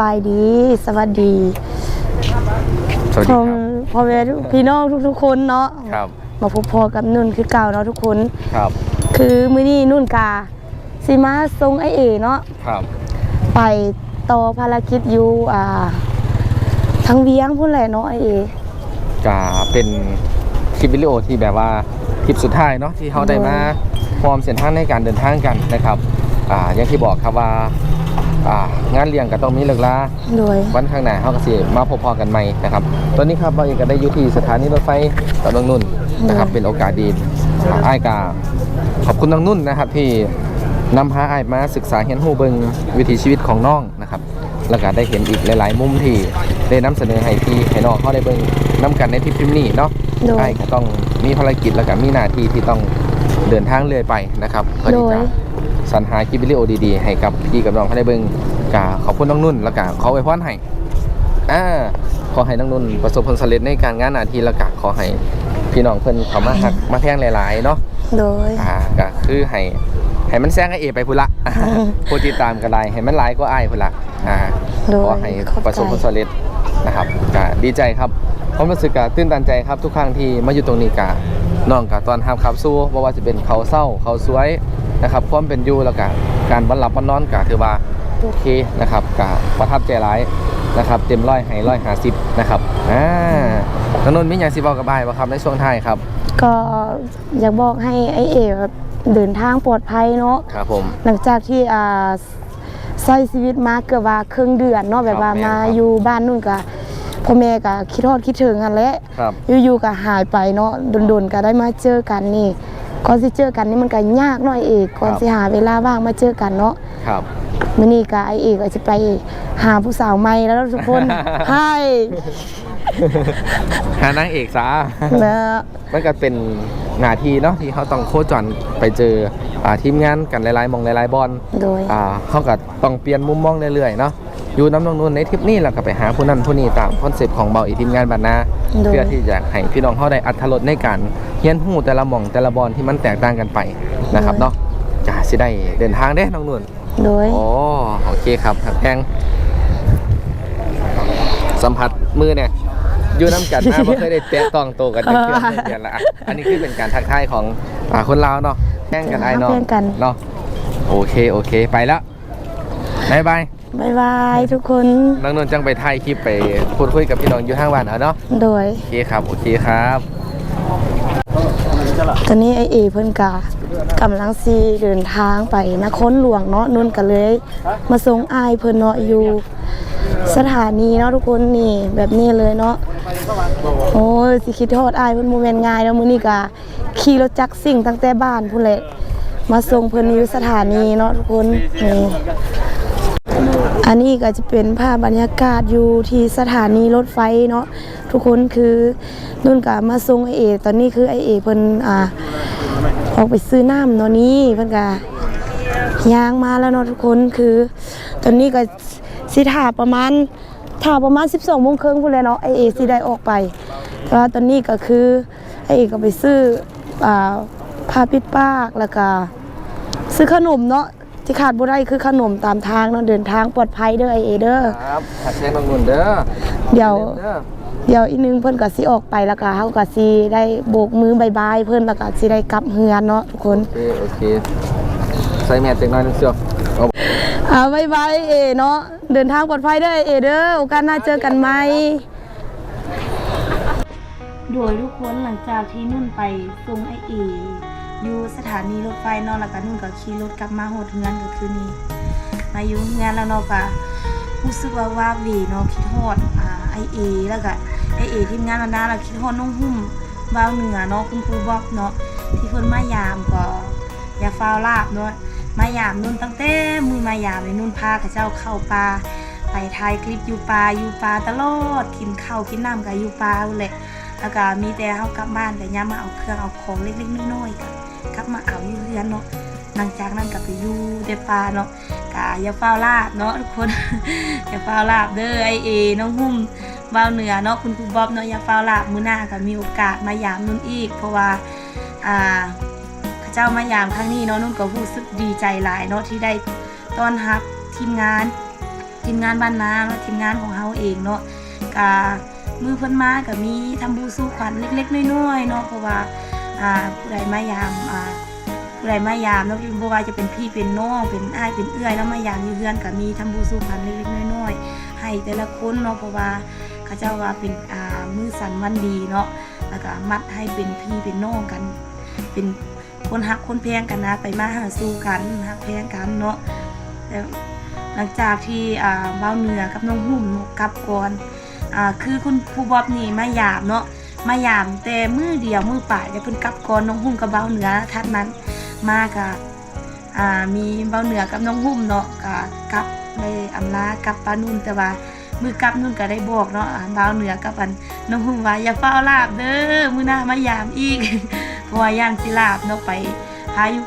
บายดี สวัสดีสวัสดีพ่อครับพ่อแม่พี่น้องทุกๆ คนเนาะครับ มาพบพอกับนุ่นคือเก่าเนาะทุกคน ครับ คือมื้อนี้นุ่นกาสิมาส่งไอเอเนาะครับ ไปต่อภารกิจอยู่อ่าทั้งเวียงพุ่นแหละเนาะไอเอจะเป็นคลิปวิดีโอที่แบบว่าคลิปสุดท้ายเนาะที่เขาได้มาพร้อมเส้นทางในการเดินทางกันนะครับอ่าอย่างที่บอกครับว่า อ่างานเลี้ยงก็ต้องมีเลิกลาโดย วันข้างหน้าเขาก็สิมาพบพอกันใหม่นะครับตอนนี้ครับเราเองก็ได้อยู่ที่สถานีรถไฟตะนองนุ่นนะครับ เป็นโอกาสดีอ่าอ้ายกาขอบคุณน้องนุ่นนะครับที่นำพาอ้ายมาศึกษาเห็นหูเบิงวิถีชีวิตของน้องนะครับ แล้วก็ได้เห็นอีกหลาย ๆ มุมที่ได้นำเสนอให้พี่ให้น้องเขาได้เบิงนํกันในทริปทริปนี้เนาะโดย อ้ายก็ต้องมีภารกิจแล้วก็มีหน้าที่ที่ต้องเดินทางเรื่อยไปนะครับเพื่อที่จะ โดย สรรหาคลิปวิดีโอดีๆ ให้กับพี่กับน้องเขาได้เบิ่งกาขอบคุณน้องนุ่นแล้วก็ขอไว้พรให้อ่าขอให้น้องนุ่นประสบผลสำเร็จในการงานหน้าที่แล้วก็ขอให้พี่น้องเพิ่นเขามาหักมาแท่งหลายๆเนาะโดยอ่าก็คือให้ให้มันแซงไอเอไปพุ่นละผู้ติดตามกันไลให้มันหลายก็อ้ายพุ่นละอ่าโดยขอให้ขอบใจประสบผลสำเร็จนะครับก็ดีใจครับผมรู้สึกก็ตื่นตันใจครับทุกครั้งที่มาอยู่ตรงนี้กะน้องกะตอนทำขับสู้บ่ว่าจะเป็นเขาเศร้าเขาสวย นะครับความเป็นอยู่แล้วก็การบรรลับวันนอนกะถือว่าโอเคนะครับกะประทับใจหลายนะครับเต็มร้อยให้ร้อยห้าสิบนะครับอ่าถนนมีอย่างสิบอกกับบ่ายบ่ครับในช่วงท้ายครับ ก็อยากบอกให้ไอเอแบบเดินทางปลอดภัยเนาะครับผมหลังจากที่อ่าใช้ชีวิตมาเกือบว่าครึ่งเดือนเนาะแบบว่าครับแม่มาครับอยู่บ้านนู่นก็พ่อแม่ก็คิดทอดคิดถึงกันแหละครับอยู่ๆก็หายไปเนาะโดนๆก็ได้มาเจอกันนี่ ก่อนสิเจอกันนี่มันก็ยากหน่อยเอกก่อนสิหาเวลาว่างมาเจอกันเนาะครับมื้อนี้ก็ไอเอกก็จะไปหาผู้สาวใหม่แล้วทุกคนใช่หานางเอกซะแล้วมันก็เป็นหน้าที่เนาะที่เขาต้องโคจรไปเจออ่าทีมงานกันหลายๆหมองหลายๆบอลโดยอ่าเขาก็ต้องเปลี่ยนมุมมองเรื่อยๆเนาะ อยู่น้ำนองนุ่นในทริปนี้เราก็ไปหาผู้นั้นผู้นี้ตามคอนเซปต์ของเบาอีทีมงานบานนาโดย เพื่อที่จะให้พี่น้องเขาได้อัธรสในการเฮียนหูแต่ละหมองแต่ละบอลที่มันแตกต่างกันไปนะครับเนาะจะสิได้เดินทางเด้น้องนุ่น โดย โอ้โอเคครับครับแพงสัมผัสมือเนี่ยอยู่น้ำกันมาไม่เคยได้แตะต้องโตวกันในเครื่องเดือนละอะอันนี้คือเป็นการทักทายของอ่าคนลาวเนาะแย่งกันไอ้เนาะแย่งกัน เนาะโอเคโอเคไปแล้วบายบาย บ๊ายบายทุกคน น้องนนท์จังไปถ่ายคลิปไปพูดคุยกับพี่น้องอยู่ทางบ้านเอาเนาะ โดย โอเคครับ โอเคครับ ตอนนี้ไอเอเพิ่นกากำลังซีเดินทางไปนครหลวงเนาะนุ่นก็เลย มาส่งอายเพิ่นเนาะอยู่ สถานีเนาะทุกคนนี่แบบนี้เลยเนาะโอ้ยสิคิดทอดอายเพิ่นบ่แม่นง่ายแล้วมื้อนี้ก็ขี่รถจักรสิ่งตั้งแต่บ้านพุ่นแหละมาส่งเพิ่นอยู่สถานีเนาะทุกคนนี่ อันนี้ก็จะเป็นภาพบรรยากาศอยู่ที่สถานีรถไฟเนาะทุกคนคือนุ่นก็มาส่งไอเอตอนนี้คือไอเอเพิ่นอ่าออกไปซื้อน้ำเนาะนี้เพิ่นก็ย่างมาแล้วเนาะทุกคนคือ ตอนนี้ก็สิถ่าประมาณถ่าประมาณ 12โมงครึ่งพุ่นเลยเนาะไอเอสิได้ออกไปแต่ว่าตอนนี้ก็คือไอเอก็ไปซื้ออ่าผ้าปิดปากแล้วก็ซื้อขนมเนาะ ที่ขาดบ่ได้คือขนมตามทางเนาะเดินทางปลอดภัยเด้อไอเอเด้อครับหักแซงน้องนนท์เด้อเดี๋ยว เด้อเดี๋ยวอีกนึงเพิ่นก็สิออกไปแล้วก็เฮาก็สิได้โบกมือบายบายเพิ่นแล้วก็สิได้กลับเฮือนเนาะทุกคนโอเคโอเคใส่แมสเต็งน้อยนึงเชียวเอาอ่าบายบายเอเนาะเดินทางปลอดภัยเด้อเอเด้อโอกาสหน้าเจอกันไหมโดยทุกคนหลังจากที่นุ่นไปส่งไอเอ อยู่สถานีรถไฟเนาะแล้วก็นุ่นก็ขี่รถกลับมาโหดเฮือนก็คือนี้มาอยู่งานแล้วเนาะก็รู้สึกว่าว่าวีเนาะคิดฮอดอ่าไอเอแล้วก็ไอเอทีมงานมันดาแล้วคิดฮอดน้องหุ่มบ้าวเหนือเนาะคุณครูบอกเนาะที่เพิ่นมายามก็อย่าฟ้าวลาบเนาะมายามนุ่นตั้งแต่มือมายามเลยนุ่นพากับเจ้าเข้าป่าไปถ่ายคลิปอยู่ป่าอยู่ป่าตลอดกินข้าวกินน้ำกับอยู่ป่านั่นแหละแล้วก็มีแต่เฮากลับบ้านแต่ย่ามาเอาเครื่องเอาของเล็กๆน้อยๆกับ กลับมาเอาอยู่เรือนเนาะหลังจากนั้นก็ไปอยู่ในป่าเนาะกะอย่าเฝ้าลาบเนาะทุกคนอย่าเฝ้าลาบเด้อไอเอน้องหุ่มบ่าวเหนือเนาะคุณครูบ๊อบเนาะอย่าเฝ้าลาบมื้อหน้าก็มีโอกาสมายามนุ่นอีก เพราะว่าอ่าข้าเจ้ามายามครั้งนี้เนาะนุ่นก็รู้สึกดีใจหลายเนาะที่ได้ต้อนรับทีมงานทีมงานบ้านนาเนาะทีมงานของเฮาเองเนาะกามือเพิ่นมาก็มีทำบูสู้ขวัญเล็ก ๆ น้อยๆเนาะเพราะว่า อ่าผู้ใดมายามอ่าผู้ใดมายามเนาะบ่ว่าจะเป็นพี่เป็นน้องเป็นอ้ายเป็นเอื้อยแล้วมายามอยู่เฮือนก็มีทำบูสู้ขวัญเล็กๆน้อยๆให้แต่ละคนเนาะเพราะว่าเขาเจ้าว่าเป็นอ่ามือสันวันดีเนาะแล้วก็มัดให้เป็นพี่เป็นน้องกัน เป็นคนฮักคนแพงกันนะ ไปมาหาสู้กันฮักแพงกันเนาะแต่หลังจากที่อ่าเบ้าเหนือกับน้องหุ่มเนะกลับก่อนอ่าคือคุณครูบอบนี่มายามเนาะ มายามแต่มือเดียวมือป่ายแต่เพิ่นกลับก่อนน้องหุ่มกับเบ้าเหนือทัดนั้นมากับอ่ามีเบ้าเหนือกับน้องหุ่มเนาะก็กลับได้อำลากลับปานุ่นแต่ว่ามือกลับนุ่นก็ได้บอกเนาะอ่าเบ้าเหนือกับอันน้องหุ่มว่าอย่าเฝ้าลาบเด้อมือหน้ามายามอีกเพราะว่าย่านสิลาบเนาะไปพายุ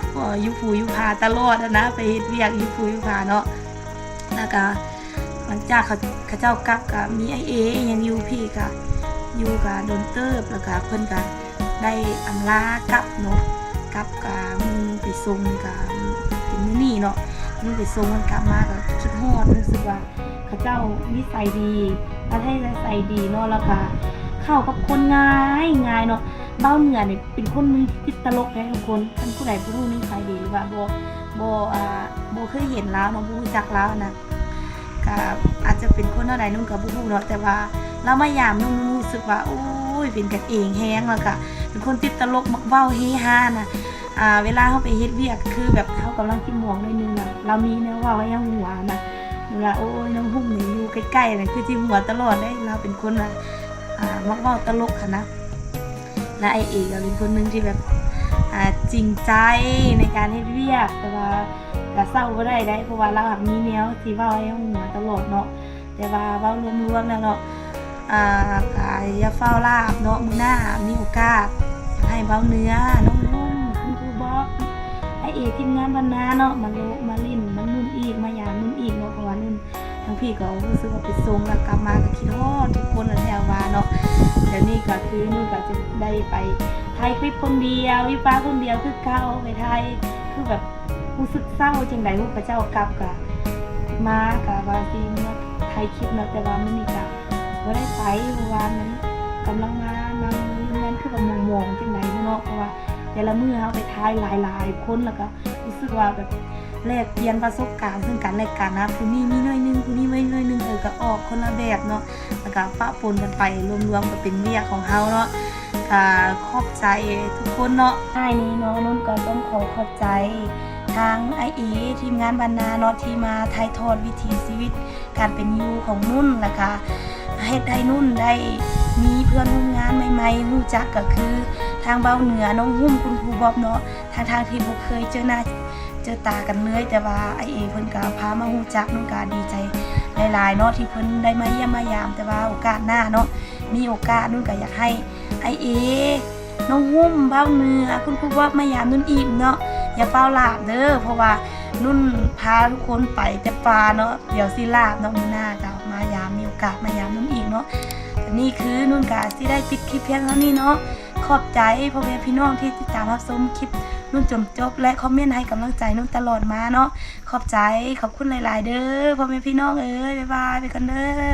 ยุฟูยุพาตลอดอะนะไปเฮ็ดเวียกยุฟูยุพาเนาะแล้วก็หลังจากเขาเขาเจ้ากลับก็มีไอเอยังอยู่พี่ก็ อยู่กับโดนเติบแล้วก็เพิ่นก็ได้อำลากลับเนาะกลับกับมึงไปส่งกับเป็นมื้อนี้เนาะมึงไปส่งมันกลับมาก็คิดฮอดรู้สึกว่าเขาเจ้านิสัยดีประเทศนิสัยดีเนาะแล้วก็เข้ากับคนง่ายง่ายเนาะเบ้าเหนือเนี่ยเป็นคนหนึงที่ติดตลกนะทุกคนท่านผู้ใดผู้รู้นี่ใครดีหรือว่าโบโบอ่าโบเคยเห็นแล้วเนาะบ่รู้จักแล้วนะก็อาจจะเป็นคนเท่าใดนุ่งกับผู้รู้เนาะแต่ว่า เรามายามนุ่งรู้สึกว่าโอ้ยเป็นกันเองแฮงแล้วก็เป็นคนติดตลกมักเว้าเฮฮานะอ่าเวลาเขาไปเฮ็ดเวียกคือแบบเขากำลังกินหมองหน่อยนึงนะเรามีแนวว่าให้ยังหัวนะเวลาโอ้ยน้องหุ่มนี่อยู่ใกล้ๆนะคือจิหัวตลอดเลยเราเป็นคนอ่ามักเว้าตลกค่ะนะและไอเอกก็เป็นคนหนึ่งที่แบบอ่าจริงใจในการเฮ็ดเวียกแต่ว่าก็เศร้าก็ได้ได้เพราะว่าเราแบบมีแนวที่ว้าให้หัวตลอดเนาะแต่ว่าเว้ารวมๆแล้วเนาะ อ่ากายาเฝ้าลาบเนาะมือหน้ามีโอกาสให้เว้าเนื้อน้องนุ่มคุณครูบอกไอเอกทีมงานบรรณาเนาะมาโลมาลินมันนุ่นอีกมาหยามนุ่นอีกเนาะเพราะว่านุ่นทั้งพี่ก็รู้สึกว่าไปทรงแล้วกลับมาก็คิดฮอดทุกคนแถวว่าเนาะเดี๋ยวนี้ก็คือนุ่นก็จะได้ไปถ่ายคลิปคนเดียววิป้าคนเดียวคือเก้าไปถ่ายคือแบบรู้สึกเศร้าจังไดพวกพระเจ้ากลับกะมากับว่าสิเมื่อถ่ายคลิปเนาะแต่ว่ามันนี่ก็ บ่ได้ไปเมื่อวานนั้นกำลังมานั่งเงินคือแบบมองๆจังไดเนาะเพราะว่าแต่ละมือเฮาไปถ่ายหลายๆคนแล้วก็รู้สึกว่าแบบแลกเปลี่ยนประสบการณ์ซึ่งกันและกันนะผู้นี้มีน้อยนึงผู้นี้ไม่น้อยนึงเออก็ออกคนละแบบเนาะแล้วก็ปะปนกันไปรวมๆก็เป็นเวียกของเฮาเนาะก็ขอบใจทุกคนเนาะท้ายนี้เนาะนุ่นก็ต้องขอขอบใจทางไอเอทีมงานบรรณาเนาะที่มาถ่ายทอดวิถีชีวิต การเป็นอยู่ของนุ่นแล้ว เฮ็ดให้นุ่นได้มีเพื่อนร่วมงานใหม่ๆรู้จักก็คือ ทางเบาเหนือน้องหุ้มคุณครูบอบเนาะทางทางที่บ่เคยเจอหน้าเจอตากันเลยแต่ว่าไอเอเพิ่นก็พามาฮู้จักนุ่นก็ดีใจหลายๆเนาะที่เพิ่นได้มาเยี่ยมมายามแต่ว่าโอกาสหน้าเนาะมีโอกาสนุ่นก็อยากให้ไอเอน้องหุ้มเบ้าเนื้อคุณครูว่ามายามนุ่นอีกเนาะอย่าเฝ้าลาบเด้อเพราะว่านุ่นพาทุกคนไปแต่ปลาเนาะเดี๋ยวสิลาบเนาะมื้อหน้าก็มาายามมีโอกาสมายามนุ่นอีกเนาะแต่นี่คือนุ่นกาที่ได้ปิดคลิปเพียงเท่านี้เนาะขอบใจพ่อแม่พี่น้องที่ติดตามรับชมคลิปนุ่นจนจบ และคอมเมนต์ให้กำลังใจนุ่นตลอดมาเนาะขอบใจขอบคุณหลาย ๆ เด้อพ่อแม่พี่น้องเอ้ยบ๊ายบายไปกันเด้อ